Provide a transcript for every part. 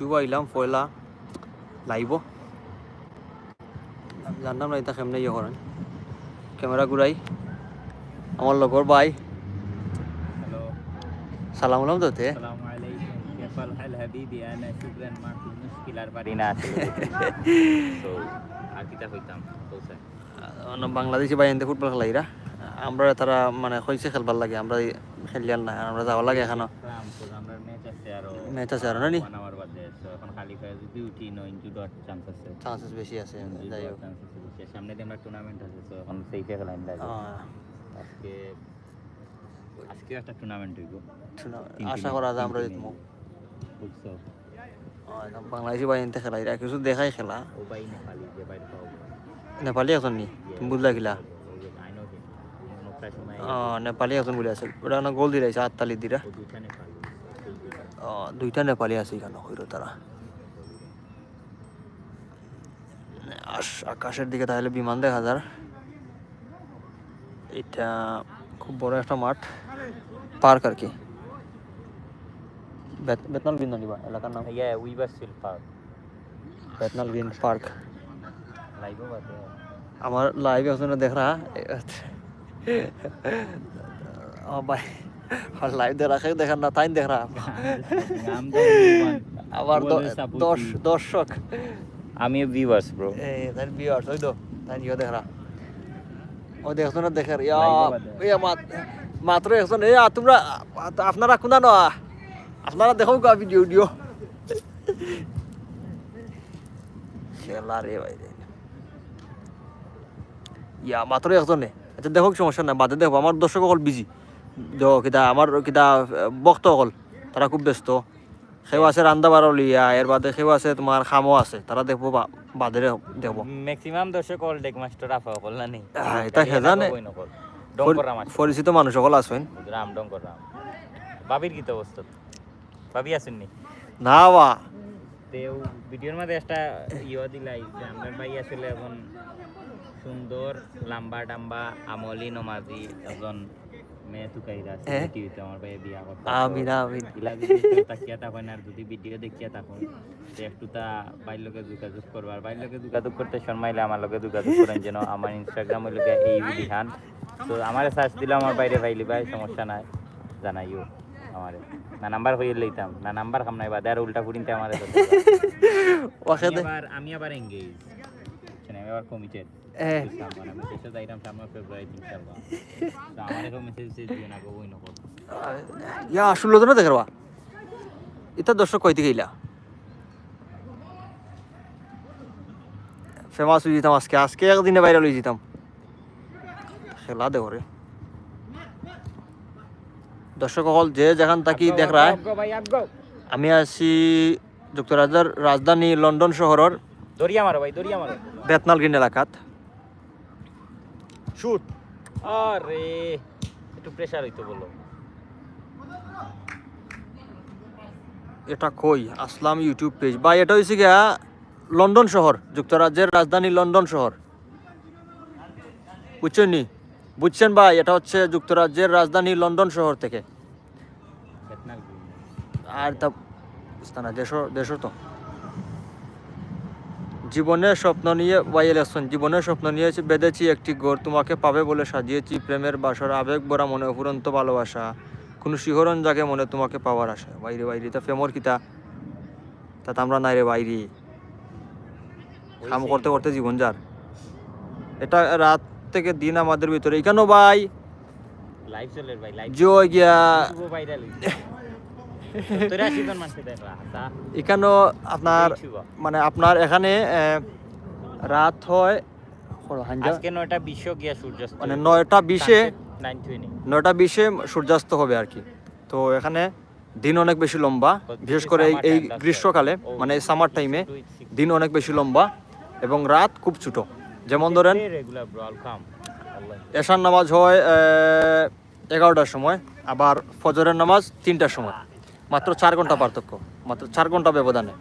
শুয়াইলাম পয়লা লাইব জানলাম না এটা কেমনে ইয়ে করেন ক্যামেরা ঘুরাই আমার লগর ভাই সালাম আলাম তোতে বাংলাদেশি ভাই এনতে ফুটবল খেলাইরা আমরা তারা মানে হয়েছে খেলবার লাগে আমরা খেলিয়াল না আমরা যাওয়া লাগে এখানে ম্যাচ আছে আরও ম্যাচ আছে আরও না খালি খালি যদি উঠি নো ইনটু ডট চান্স আছে। চান্সেস বেশি আছে যাই হোক। আছে। সামনে দিয়ে আমরা টুর্নামেন্ট আছে তো এখন সেইটা লাগে আজকে আজকে একটা টুর্নামেন্ট হইব। আশা করা যায় আমরা। জিতবো। বুঝছ বাংলাদেশি ভাই এনতে খেলাইরা কিছু দেখাই খেলা। ও ভাই নেপালি যে বাইরে পাও। নেপালি এখন নি বুঝলা প্রায় নেপালি এখন বলে আছে ওটা না গোল দিলাইছে আটতালি দিরা দুইটা নেপালি আছে এখানে হইল তারা। আকাশের দিকে তাহলে বিমান দেখা যার। এটা খুব বড় একটা মাঠ। পার্ক আর কি। বেতনাল গ্রিন নিবা এলাকার নাম। ইয়া পার্ক বেতনাল বিন পার্ক। আমার লাইভে দেখরা দেখা ভাই আমার লাইভ দেখা দেখার না তাই দেখা আমার দর্শক। আমি viewers bro. এই তাই ভিউয়ার্স ওই তো তাই ইয়ে দেখ रहा ও দেখছ না দেখে ইয়া ইয়া মাত- মাত্র একজন এই তোমরা আপনারা কোনা ন? আপনারা দেখো গা ভিডিও ভিডিও খেলা রে ভাই ইয়া মাত্র একজনে। আচ্ছা দেখো সমস্যা নাই বাদে দেখো আমার দর্শক অকল বিজি দেখো কিতা আমার কিতা বক্ত অকল তারা খুব ব্যস্ত। সেও আছে রান্দা বারলিয়া এর বাদে সেও আছে তোমার খামো আছে তারা দেখব বা- বাদে দেখব। ম্যাক্সিমাম দর্শক অল ডেক মাস্টার আফা কল না? নি হ্যাঁ, এটা খেজানে। পরিচিত মানুষ সকল আছেন রাম ডঙ্কর রাম বাবির কি তো অবস্থা বাবি আছেন নি? না বা। তেও ভিডিওর মধ্যে একটা ইয়ে দিলাই যে আমার ভাই আসলে এখন সুন্দর লাম্বা টাম্বা আমলি নমাজি একজন হ্যাঁ। আমিন আমিন। যদি ভিডিও দেখিয়া থাকুন তো একটু তা বাইর লগে যোগাযোগ করবার। বাইর লগে যোগাযোগ করতে শর্মাইলে আমার লগে যোগাযোগ করেন যেন আমার ইনস্টাগ্রাম হইল এই তো আমার সার্চ দিলে আমার বাইরে ভাইলি ভাই সমস্যা নাই জানাইও আমারে। না নাম্বার হইয়ে লইতাম। না নাম্বার কাম নাই বাদে আর উল্টা ফুটিনতে আমারে আমি আবার এঙ্গেজ কমিটেড দিও না ইয়া ষোলো জন দেখারবা এটা দর্শক কইতে গেলা ফেমাস হয়ে যেতাম আজকে। আজকে একদিনে বাইরে লই যেতাম। খেলা দেখো রে। দর্শক সকল যে যেখান থাকি দেখ আমি আছি যুক্তরাজ্যের রাজধানী লন্ডন শহরের। দরিয়া মারো ভাই দরিয়া মারো বেতনাল গ্রিন এলাকাত। শুট। আরে একটু প্রেসার হইতো বলো। এটা কই? আসলাম ইউটিউব পেজ বা এটা হয়েছে গিয়া লন্ডন শহর যুক্তরাজ্যের রাজধানী লন্ডন শহর। বুঝছেন নি? বুঝছেন ভাই এটা হচ্ছে যুক্তরাজ্যের রাজধানী লন্ডন শহর থেকে। আর তা বুঝতে না দেশ দেশ তো। জীবনের স্বপ্ন নিয়ে ওয়াইল আসছেন জীবনের স্বপ্ন নিয়েছি বেঁধেছি একটি ঘর তোমাকে পাবে বলে সাজিয়েছি প্রেমের বাসর আবেগ ভরা মনে অফুরন্ত ভালোবাসা। কোনো শিহরণ জাগে মনে তোমাকে পাওয়ার আশা। বাইরে বাইরে তা প্রেমর কিতা? তা আমরা নাই রে বাইরে। কাম করতে করতে জীবন যার। এটা রাত থেকে দিন আমাদের ভিতরে। এখানেও ভাই? লাইভ চলে ভাই লাইভ যে গিয়া। ভাইরাল এখানেও আপনার মানে আপনার এখানে রাত হয় নয়টা গিয়া সূর্যাস্ত। মানে নয়টা বিশে নয়টা বিশে সূর্যাস্ত হবে আর কি। তো এখানে দিন অনেক বেশি লম্বা বিশেষ করে এই- গ্রীষ্মকালে মানে সামার টাইমে দিন অনেক বেশি লম্বা এবং রাত খুব ছোট। যেমন ধরেন এশার নামাজ হয় এগারোটার সময় আবার ফজরের নামাজ তিনটার সময়। মাত্র চার ঘণ্টা পার্থক্য মাত্র চার ঘণ্টা ব্যবধানে।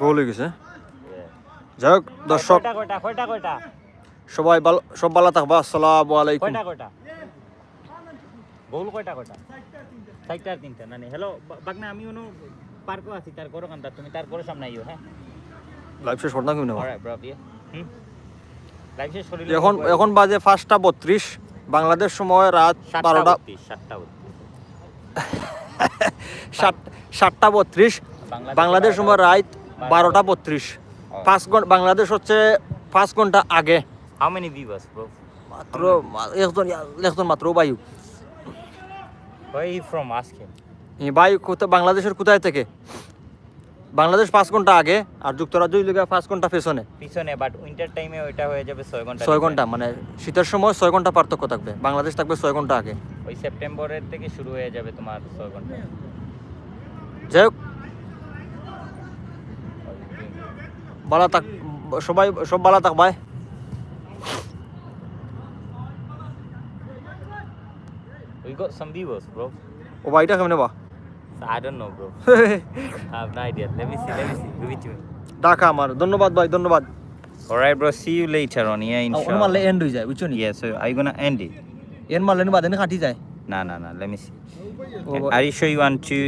গোল হয়ে গেছে। যাই হোক দর্শক কয়টা কয়টা কয়টা কয়টা? সবাই ভালো সব ভালো থাকবা আসসালামু আলাইকুম। কয়টা কয়টা? বউল কয়টা কয়টা? চারটা আর তিনটা না হ্যালো বাগনা আমি অনু পার্কও আছি তার করো কান্তা তুমি তার করো সামনে আইও হ্যাঁ? লাইভ শেষ করতাম কিনা অলরাইট ব্রো হুম? এখন এখন বাজে পাঁচটা বত্রিশ। বাংলাদেশ সময় রাত বারোটা সাতটা বত্রিশ। বাংলাদেশ সময় রাত বারোটা। বত্রিশ। পাঁচ ঘণ্টা বাংলাদেশ হচ্ছে পাঁচ ঘণ্টা আগে। হাউ মেনি ভিউয়ার্স ব্রো মাত্র একজন একজন মাত্র বায়ু। ফ্রম কোথায় বাংলাদেশের কোথায় থেকে? বাংলাদেশ পাঁচ ঘণ্টা আগে আর যুক্তরাজ্য পাঁচ ঘণ্টা পেছনে। পিছনে বাট উইন্টার টাইমে ওইটা হয়ে যাবে ছয় ঘণ্টা ছয় ঘণ্টা মানে শীতের সময় ছয় ঘণ্টা পার্থক্য থাকবে। বাংলাদেশ থাকবে ছয় ঘণ্টা আগে। ওই সেপ্টেম্বরের থেকে শুরু হয়ে যাবে তোমার ছয় ঘণ্টা। যাই হোক। ভালো থাক সবাই সব ভালো থাক ভাই We got some viewers, bro. ও ভাইটা কেমনে বা? I don't know, bro. I have no idea. Let me see. Let me see. Give it to me. ডাকা আমার ধন্যবাদ ভাই ধন্যবাদ All right, bro. See you later on. Yeah, ওর মারলে inshallah. And হয়ে যায় বুঝছ নি Yeah. So are you gonna end it? এন মারলে বাদে কাটি যায় Nah, nah, nah. Let me see. Oh, Are you sure you want to